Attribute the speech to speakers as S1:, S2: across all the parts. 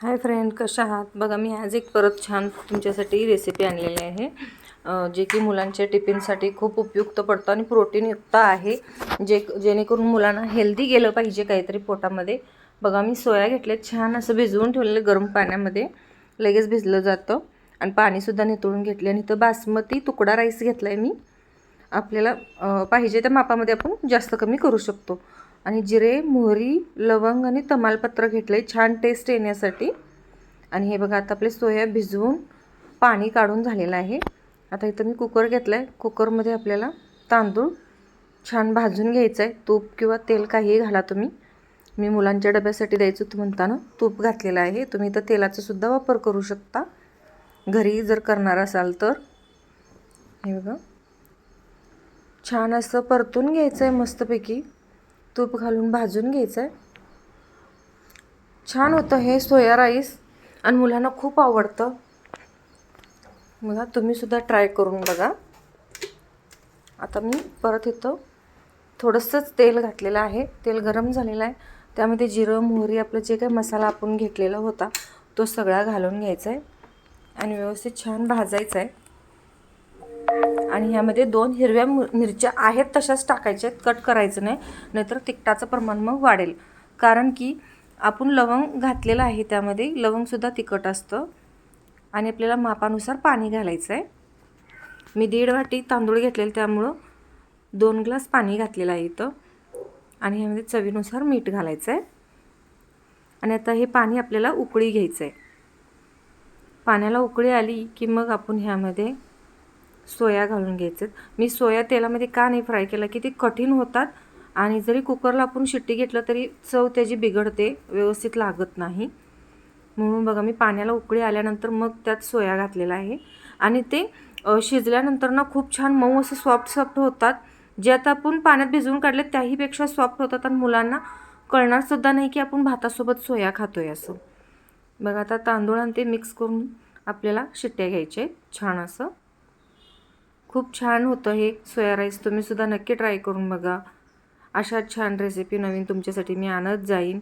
S1: Hi friend कशा आहात? बघा मी आज एक परत छान तुमच्यासाठी रेसिपी आणलेली आहे. जे की मुलांच्या टिफिनसाठी खूप उपयुक्त पडतं आणि प्रोटीनयुक्त आहे. जे जेणेकरून मुलांना हेल्दी गेलं पाहिजे काहीतरी पोटामध्ये. बघा मी सोया घेतले छान असं भिजवून ठेवलेलं गरम पाण्यामध्ये. लगेच भिजलं जातं. आणि पाणीसुद्धा नितळून घेतले. आणि तर बासमती तुकडा राईस घेतला आहे मी. आपल्याला पाहिजे त्या मापामध्ये आपण जास्त कमी करू शकतो. आणि जिरे मोहरी लवंग आणि तमालपत्र घेतलं आहे छान टेस्ट येण्यासाठी आणि हे बघा आता आपले सोया भिजवून पाणी काढून झालेलं आहे. आता इथं मी कुकर घेतला आहे कुकरमध्ये आपल्याला तांदूळ छान भाजून घ्यायचं आहे तूप किंवा तेल काहीही घाला तुम्ही. मी मुलांच्या डब्यासाठी द्यायचं होतं म्हणताना तूप घातलेलं आहे. तुम्ही इथं तेलाचासुद्धा वापर करू शकता. घरी जर करणार असाल तर. हे बघा. छान असं परतून घ्यायचं आहे मस्तपैकी. तूप घालून भाजून घ्यायचं आहे छान होतं हे सोया राईस आणि मुलांना खूप आवडतं. बघा तुम्हीसुद्धा ट्राय करून बघा. आता मी परत इथं थोडंसंच तेल घातलेलं आहे. तेल गरम झालेलं आहे. त्यामध्ये जिरं मोहरी आपलं जे काही मसाला आपण घेतलेला होता तो सगळा घालून घ्यायचा आहे आणि व्यवस्थित छान भाजायचा आहे आणि ह्यामध्ये दोन हिरव्या मु मिरच्या आहेत तशाच टाकायच्या आहेत. कट करायचं नाही नाहीतर तिखटाचं प्रमाण मग वाढेल. कारण की आपण लवंग घातलेलं आहे त्यामध्ये लवंगसुद्धा तिखट असतं. आणि आपल्याला मापानुसार पाणी घालायचं आहे. मी दीड वाटी तांदूळ घेतलेले त्यामुळं दोन ग्लास पाणी घातलेलं आहे इथं. आणि ह्यामध्ये चवीनुसार मीठ घालायचं आहे. आणि आता हे पाणी आपल्याला उकळी घ्यायचं आहे. पाण्याला उकळी आली की मग आपण ह्यामध्ये सोया घालून घ्यायचे. मी सोया तेलामध्ये का नाही फ्राय केलं? की ते कठीण होतात. आणि जरी कुकरला आपण शिट्टी घेतलं तरी चव त्याची बिघडते व्यवस्थित लागत नाही. म्हणून बघा मी पाण्याला उकळी आल्यानंतर मग त्यात सोया घातलेला आहे. आणि ते शिजल्यानंतर ना खूप छान मऊ असं सॉफ्ट सॉफ्ट होतात. जे आता आपण पाण्यात भिजवून काढले त्याहीपेक्षा सॉफ्ट होतात. आणि मुलांना कळणारसुद्धा नाही की आपण भातासोबत सोया खातोय असं. बघा आता तांदूळ आणि ते मिक्स करून आपल्याला शिट्ट्या घ्यायचे. छान असं. खूप छान होतं हे सोया राईस. तुम्हीसुद्धा नक्की ट्राय करून बघा. अशा छान रेसिपी नवीन तुमच्यासाठी मी आणत जाईन.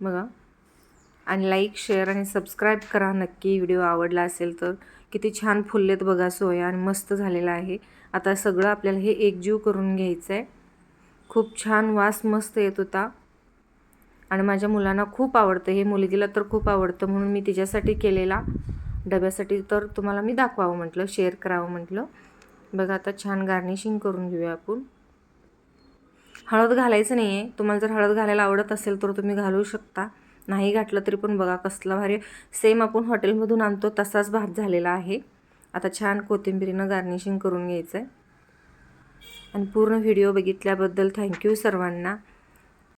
S1: बघा. आणि लाईक शेअर आणि सबस्क्राईब करा नक्की. व्हिडिओ आवडला असेल तर. किती छान फुललेत बघा सोया आणि मस्त झालेला आहे. आता सगळं आपल्याला हे एकजीव करून घ्यायचं आहे खूप छान वास मस्त येत होता. आणि माझ्या मुलांना खूप आवडतं. हे मुलगीला तर खूप आवडतं. म्हणून मी तिच्यासाठी केलेला. डब्यासाठी तर तुम्हाला मी दाखवावं म्हटलं शेअर करावं म्हटलं. बघा आता छान गार्निशिंग करून घेऊया आपण. हळद घालायचं नाही आहे तुम्हाला जर हळद घालायला आवडत असेल तर तुम्ही घालू शकता. नाही घातलं तरी पण बघा कसला भारी सेम आपण हॉटेलमधून आणतो तसाच भात झालेला आहे. आता छान कोथिंबीरीनं गार्निशिंग करून घ्यायचं आहे आणि पूर्ण व्हिडिओ बघितल्याबद्दल थँक्यू सर्वांना.